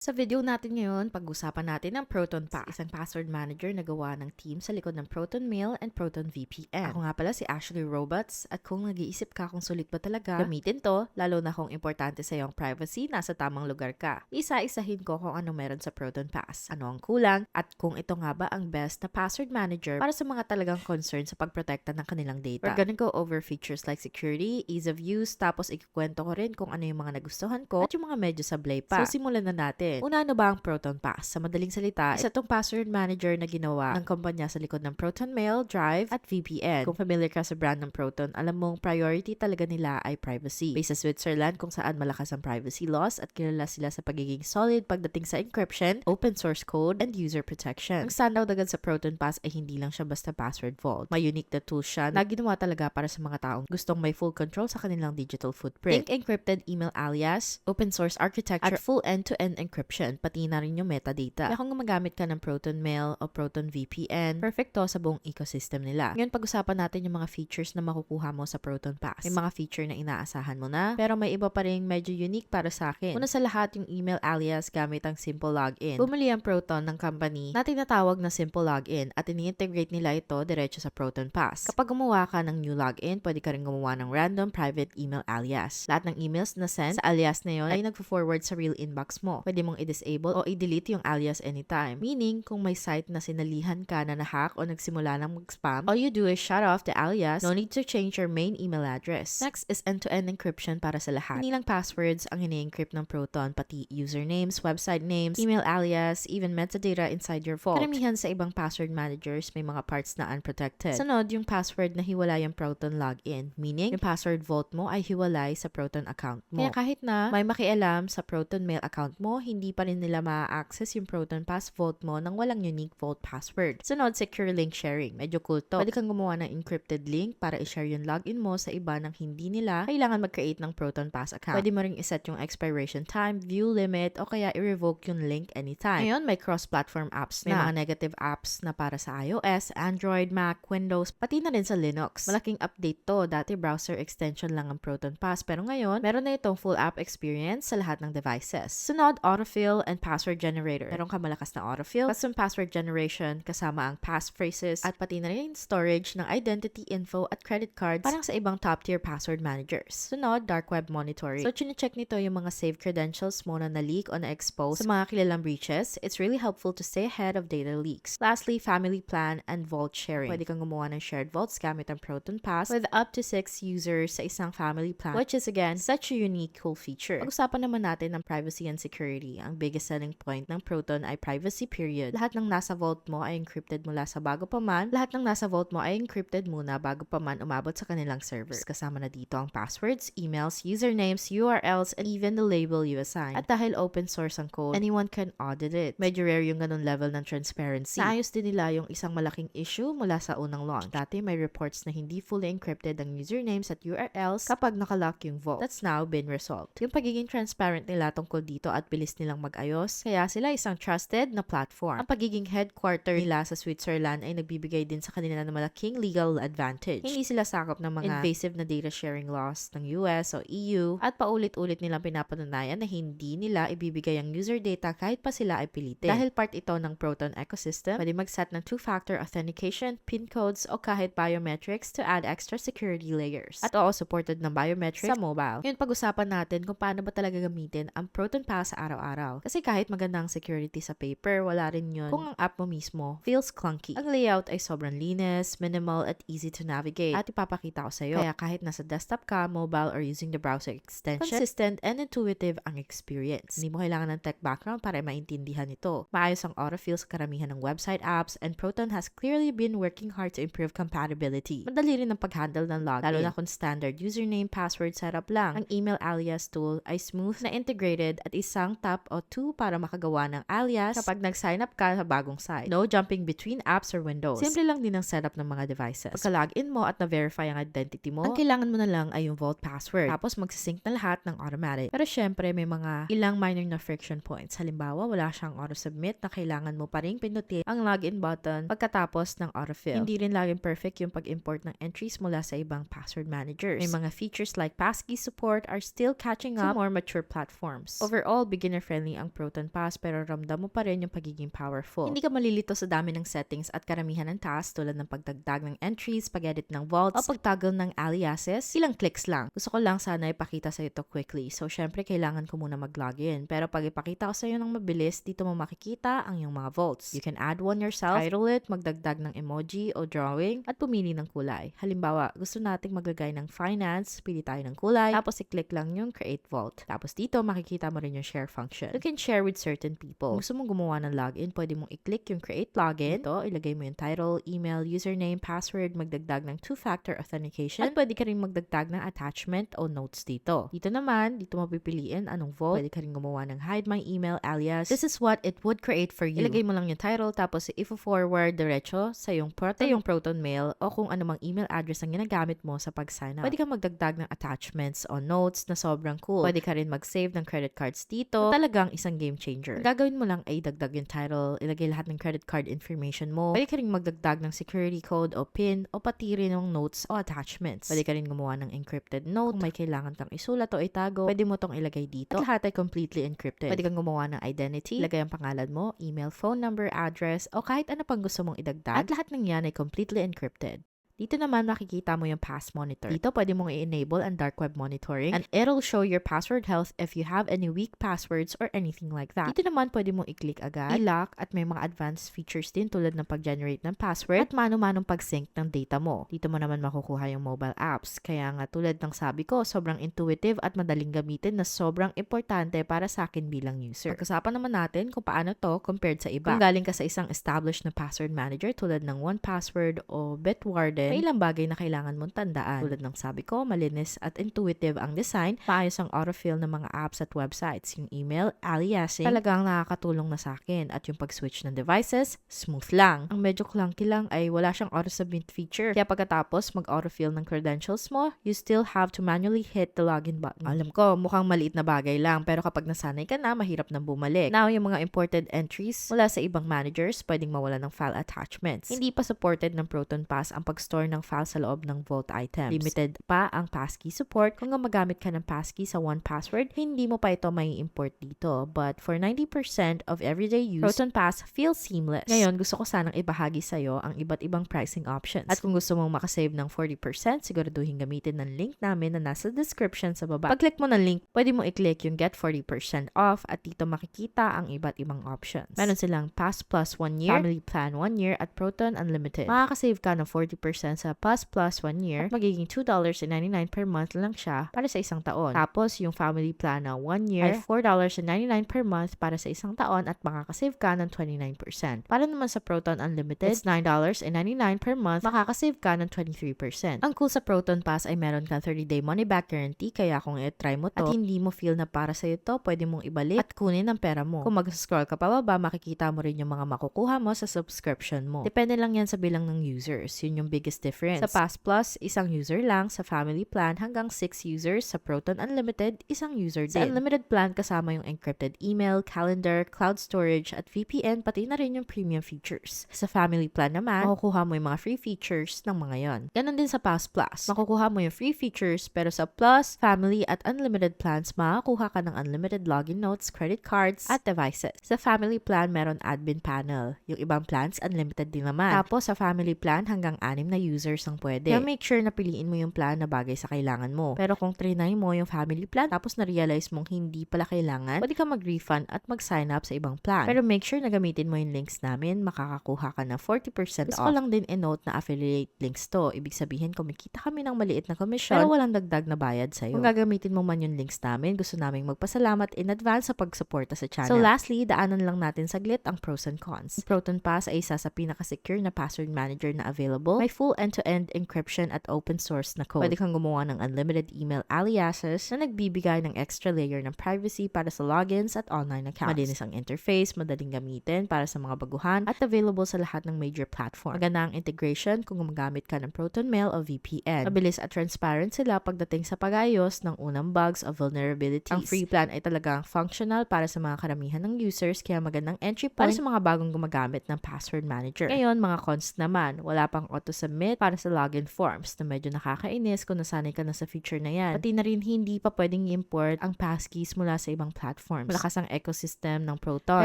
Sa video natin ngayon, pag-usapan natin ang Proton Pass, isang password manager na gawa ng team sa likod ng Proton Mail and Proton VPN. Ako nga pala si Ashley Robots at kung nag-iisip ka kung sulit ba talaga, gamitin to, lalo na kung importante sa iyong privacy, nasa tamang lugar ka. Isa-isahin ko kung ano meron sa Proton Pass, ano ang kulang, at kung ito nga ba ang best na password manager para sa mga talagang concern sa pagprotekta ng kanilang data. We're gonna go over features like security, ease of use, tapos ikukwento ko rin kung ano yung mga nagustuhan ko at yung mga medyo sablay pa. So simulan na natin. Una, ano ba ang Proton Pass? Sa madaling salita, isa tong password manager na ginawa ng kumpanya sa likod ng Proton Mail, Drive, at VPN. Kung familiar ka sa brand ng Proton, alam mong priority talaga nila ay privacy. Based sa Switzerland kung saan malakas ang privacy laws at kilala sila sa pagiging solid pagdating sa encryption, open source code, and user protection. Ang standout agad sa Proton Pass ay hindi lang siya basta password vault. May unique na tool siya na ginawa talaga para sa mga taong gustong may full control sa kanilang digital footprint. Think encrypted email alias, open source architecture, at full end-to-end encryption, pati na rin yung metadata. Kaya kung gumagamit ka ng Proton Mail o Proton VPN, perfect to sa buong ecosystem nila. Ngayon, pag-usapan natin yung mga features na makukuha mo sa Proton Pass. May mga feature na inaasahan mo na, pero may iba pa rin medyo unique para sa akin. Una sa lahat, yung email alias gamit ang Simple Login. Bumili ang Proton ng company na tinatawag na Simple Login at ini-integrate nila ito diretso sa Proton Pass. Kapag gumawa ka ng new login, pwede ka rin gumawa ng random private email alias. Lahat ng emails na send sa alias na yon ay nagfo-forward sa real inbox mo. Pwede mong i-disable o i-delete yung alias anytime. Meaning, kung may site na sinalihan ka na nahack o nagsimula ng mag-spam, all you do is shut off the alias, no need to change your main email address. Next is end-to-end encryption para sa lahat. Hindi lang passwords ang ini-encrypt ng Proton, pati usernames, website names, email alias, even metadata inside your vault. Karamihan sa ibang password managers may mga parts na unprotected. Sunod, yung password na hiwalay ang Proton login, meaning yung password vault mo ay hiwalay sa Proton account mo. Kaya kahit na may makialam sa Proton Mail account mo, hindi pa rin nila ma-access yung Proton Pass vault mo nang walang unique vault password. Sunod, secure link sharing. Medyo cool to. Pwede kang gumawa ng encrypted link para i-share yung login mo sa iba nang hindi nila kailangan mag-create ng Proton Pass account. Pwede mo ring iset yung expiration time, view limit, o kaya i-revoke yung link anytime. Ngayon, may cross-platform apps na. May mga negative apps na para sa iOS, Android, Mac, Windows, pati na rin sa Linux. Malaking update to. Dati browser extension lang ang Proton Pass, pero ngayon, meron na itong full app experience sa lahat ng devices. Sunod, autofill and password generator. Meron ka malakas na autofill, custom password generation, kasama ang passphrases, at pati na rin storage ng identity info at credit cards parang sa ibang top-tier password managers. Sunod, dark web monitoring. So, chinecheck nito yung mga saved credentials mo na na-leak o na-expose sa mga kilalang breaches. It's really helpful to stay ahead of data leaks. Lastly, family plan and vault sharing. Pwede kang gumawa ng shared vaults gamit ang Proton Pass with up to 6 users sa isang family plan, which is again, such a unique cool feature. Pag-usapan naman natin ng privacy and security. Ang biggest selling point ng Proton ay privacy period. Lahat ng nasa vault mo ay encrypted mula sa bago pa man. Lahat ng nasa vault mo ay encrypted muna bago pa man umabot sa kanilang servers. Kasama na dito ang passwords, emails, usernames, URLs, and even the label you assign. At dahil open source ang code, anyone can audit it. Medyo rare yung ganun level ng transparency. Naayos din nila yung isang malaking issue mula sa unang launch. Dati may reports na hindi fully encrypted ang usernames at URLs kapag nakalock yung vault. That's now been resolved. Yung pagiging transparent nila tungkol dito at bilis nilang mag-ayos, kaya sila isang trusted na platform. Ang pagiging headquarter nila sa Switzerland ay nagbibigay din sa kanila ng malaking legal advantage. Hindi sila sakop ng mga invasive na data sharing laws ng US o EU at paulit-ulit nilang pinapatunayan na hindi nila ibibigay ang user data kahit pa sila ay pilitin. Dahil part ito ng Proton ecosystem, pwede mag-set ng two-factor authentication, PIN codes, o kahit biometrics to add extra security layers. At oo, supported ng biometrics sa mobile. Ngayon, pag-usapan natin kung paano ba talaga gamitin ang Proton Pass sa araw-araw. Kasi kahit maganda ang security sa paper, wala rin yun kung ang app mo mismo feels clunky. Ang layout ay sobrang linis, minimal, at easy to navigate. At ipapakita ko sa'yo. Kaya kahit nasa desktop ka, mobile, or using the browser extension, consistent and intuitive ang experience. Hindi mo kailangan ng tech background para maintindihan ito. Maayos ang autofill sa karamihan ng website apps, and Proton has clearly been working hard to improve compatibility. Madali rin ang pag-handle ng login, lalo na kung standard username, password setup lang. Ang email alias tool ay smooth na integrated at isang tap o two para makagawa ng alias kapag nag-sign up ka sa bagong site. No jumping between apps or windows. Simple lang din ang setup ng mga devices. Pagka-login mo at na-verify ang identity mo, ang kailangan mo na lang ay yung vault password. Tapos magsisync na lahat ng automatic. Pero syempre, may mga ilang minor na friction points. Halimbawa, wala siyang auto-submit na kailangan mo pa rin pinutin ang login button pagkatapos ng autofill. Hindi rin laging perfect yung pag-import ng entries mula sa ibang password managers. May mga features like passkey support are still catching up to more mature platforms. Overall, beginner user-friendly ang Proton Pass pero ramdam mo pa rin yung pagiging powerful. Hindi ka malilito sa dami ng settings at karamihan ng tasks tulad ng pagdagdag ng entries, pag-edit ng vaults, o pagtoggle ng aliases. Ilang clicks lang. Gusto ko lang sana ipakita sa ito quickly. So, syempre, kailangan ko muna mag-login. Pero pag ipakita ko sa iyo ng mabilis, dito mo makikita ang iyong mga vaults. You can add one yourself, title it, magdagdag ng emoji o drawing, at pumili ng kulay. Halimbawa, gusto nating maglagay ng finance, pili tayo ng kulay, tapos i-click lang yung create vault. Tapos dito, makikita mo rin yung share function. You can share with certain people. Kung gusto mong gumawa ng login, pwede mong i-click yung create login. Ito, ilagay mo yung title, email, username, password, magdagdag ng two-factor authentication, at pwede ka rin magdagdag ng attachment o notes dito. Dito naman, dito mo pipiliin anong vault. Pwede ka rin gumawa ng hide my email alias. This is what it would create for you. Ilagay mo lang yung title, tapos i-forward diretso sa yung Proton, yung Proton Mail o kung anumang email address ang ginagamit mo sa pag-sign up. Pwede ka magdagdag ng attachments o notes na sobrang cool. Pwede ka rin mag-save ng credit cards dito. Talagang isang game changer. Ang gagawin mo lang ay dagdag yung title, ilagay lahat ng credit card information mo. Pwede ka rin magdagdag ng security code o PIN o pati rin ng notes o attachments. Pwede ka rin gumawa ng encrypted note. Kung may kailangan kang isulat o itago, pwede mo tong ilagay dito. At lahat ay completely encrypted. Pwede kang gumawa ng identity, ilagay ang pangalan mo, email, phone number, address, o kahit ano pang gusto mong idagdag. At lahat ng yan ay completely encrypted. Dito naman makikita mo yung pass monitor. Dito pwede mong i-enable ang dark web monitoring and it'll show your password health if you have any weak passwords or anything like that. Dito naman pwede mong i-click agad, i-lock at may mga advanced features din tulad ng pag-generate ng password at mano-manong pag-sync ng data mo. Dito mo naman makukuha yung mobile apps. Kaya nga tulad ng sabi ko, sobrang intuitive at madaling gamitin na sobrang importante para sa akin bilang user. Pagkasapan naman natin kung paano to compared sa iba. Kung galing ka sa isang established na password manager tulad ng 1Password o Bitwarden, may ilang bagay na kailangan mong tandaan. Tulad ng sabi ko, malinis at intuitive ang design, maayos ang autofill ng mga apps at websites, yung email, aliasing, talagang nakakatulong na sa akin. At yung pag-switch ng devices, smooth lang. Ang medyo clunky lang ay wala siyang auto-submit feature. Kaya pagkatapos mag-autofill ng credentials mo, you still have to manually hit the login button. Alam ko, mukhang maliit na bagay lang, pero kapag nasanay ka na, mahirap nang bumalik. Now, yung mga imported entries mula sa ibang managers, pwedeng mawala ng file attachments. Hindi pa supported ng Proton Pass ang pag-store ng file sa loob ng Vault items. Limited pa ang passkey support. Kung gumagamit ka ng passkey sa one password, hindi mo pa ito may import dito. But for 90% of everyday use, Proton Pass feels seamless. Ngayon, gusto ko sanang ibahagi sa'yo ang iba't ibang pricing options. At kung gusto mong makasave ng 40%, siguraduhin gamitin ng link namin na nasa description sa baba. Pag-click mo ng link, pwede mo i-click yung get 40% off at dito makikita ang iba't ibang options. Meron silang Pass Plus 1 year, Family Plan 1 year, at Proton Unlimited. Makakasave ka ng 40% sa Pass Plus 1 year, at magiging $2.99 per month lang siya para sa isang taon. Tapos, yung Family Plan na 1 year ay $4.99 per month para sa isang taon at makakasave ka ng 29%. Para naman sa Proton Unlimited, it's $9.99 per month, makakasave ka ng 23%. Ang cool sa Proton Pass ay meron kang 30-day money-back guarantee, kaya kung i-try mo to at hindi mo feel na para sa to, pwede mong ibalik at kunin ang pera mo. Kung mag-scroll ka pababa, makikita mo rin yung mga makukuha mo sa subscription mo. Depende lang yan sa bilang ng users. Yun yung biggest difference. Sa Pass Plus, isang user lang. Sa Family Plan, hanggang 6 users. Sa Proton Unlimited, isang user din. Sa Unlimited Plan, kasama yung encrypted email, calendar, cloud storage, at VPN, pati na rin yung premium features. Sa Family Plan naman, makukuha mo yung mga free features ng mga yon. Ganon din sa Pass Plus. Makukuha mo yung free features, pero sa Plus, Family, at Unlimited plans, makakuha ka ng unlimited login notes, credit cards, at devices. Sa Family Plan, meron admin panel. Yung ibang plans, unlimited din naman. Tapos, sa Family Plan, hanggang anim na users ang pwede. Kaya make sure na piliin mo yung plan na bagay sa kailangan mo. Pero kung trinay mo yung family plan, tapos na-realize mong hindi pala kailangan, pwede ka mag-refund at mag-sign up sa ibang plan. Pero make sure na gamitin mo yung links namin, makakakuha ka ng 40% Gusto ko off. lang din i-note na affiliate links to. Ibig sabihin, kumikita kami ng maliit na komisyon, pero walang dagdag na bayad sa'yo. Kung gagamitin mo man yung links namin, gusto naming magpasalamat in advance sa pagsuporta sa channel. So lastly, daanan lang natin saglit ang pros and cons. Proton Pass ay isa sa pinaka-secure na password manager na available. May full end-to-end encryption at open source na code. Pwede kang gumawa ng unlimited email aliases na nagbibigay ng extra layer ng privacy para sa logins at online accounts. Malinis ang interface, madaling gamitin para sa mga baguhan, at available sa lahat ng major platform. Maganda ang integration kung gumagamit ka ng Proton Mail o VPN. Mabilis at transparent sila pagdating sa pag-ayos ng unang bugs o vulnerabilities. Ang free plan ay talagang functional para sa mga karamihan ng users kaya magandang entry point para sa mga bagong gumagamit ng password manager. Ngayon, mga cons naman, wala pang auto-submit ginagamit para sa login forms na medyo nakakainis kung nasanay ka na sa feature na yan. Pati na rin hindi pa pwedeng i-import ang passkeys mula sa ibang platforms. Malakas ang ecosystem ng Proton.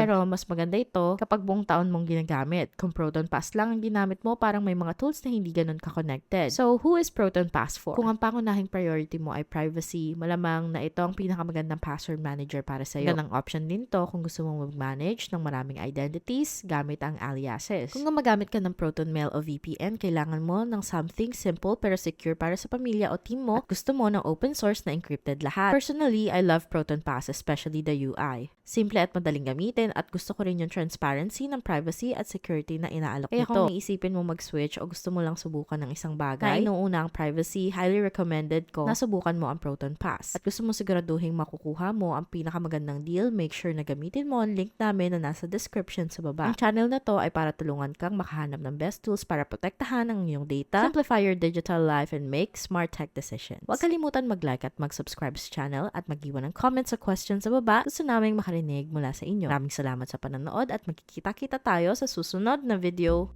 Pero mas maganda ito kapag buong taon mong ginagamit. Kung Proton Pass lang ang ginamit mo, parang may mga tools na hindi ganun ka-connected. So, who is Proton Pass for? Kung ang pangunahing priority mo ay privacy, malamang na ito ang pinakamagandang password manager para sa iyo. Ganang option din to kung gusto mong mag-manage ng maraming identities gamit ang aliases. Kung gumagamit ka ng Proton Mail o VPN, kailangan mo ng something simple pero secure para sa pamilya o team mo at gusto mo ng open source na encrypted lahat. Personally, I love Proton Pass, especially the UI. Simple at madaling gamitin at gusto ko rin yung transparency ng privacy at security na inaalok Kaya nito. kung iisipin mo mag-switch o gusto mo lang subukan ng isang bagay na inuuna ang privacy, highly recommended ko na subukan mo ang Proton Pass. At gusto mo siguraduhin makukuha mo ang pinakamagandang deal, make sure na gamitin mo ang link namin na nasa description sa baba. Ang channel na to ay para tulungan kang makahanap ng best tools para protektahan ang iyong data, simplify your digital life, and make smart tech decisions. Huwag kalimutan mag-like at mag-subscribe sa channel at mag-iwan ng comments sa questions sa baba. Gusto naming makarinig mula sa inyo. Maraming salamat sa panonood at magkikita-kita tayo sa susunod na video.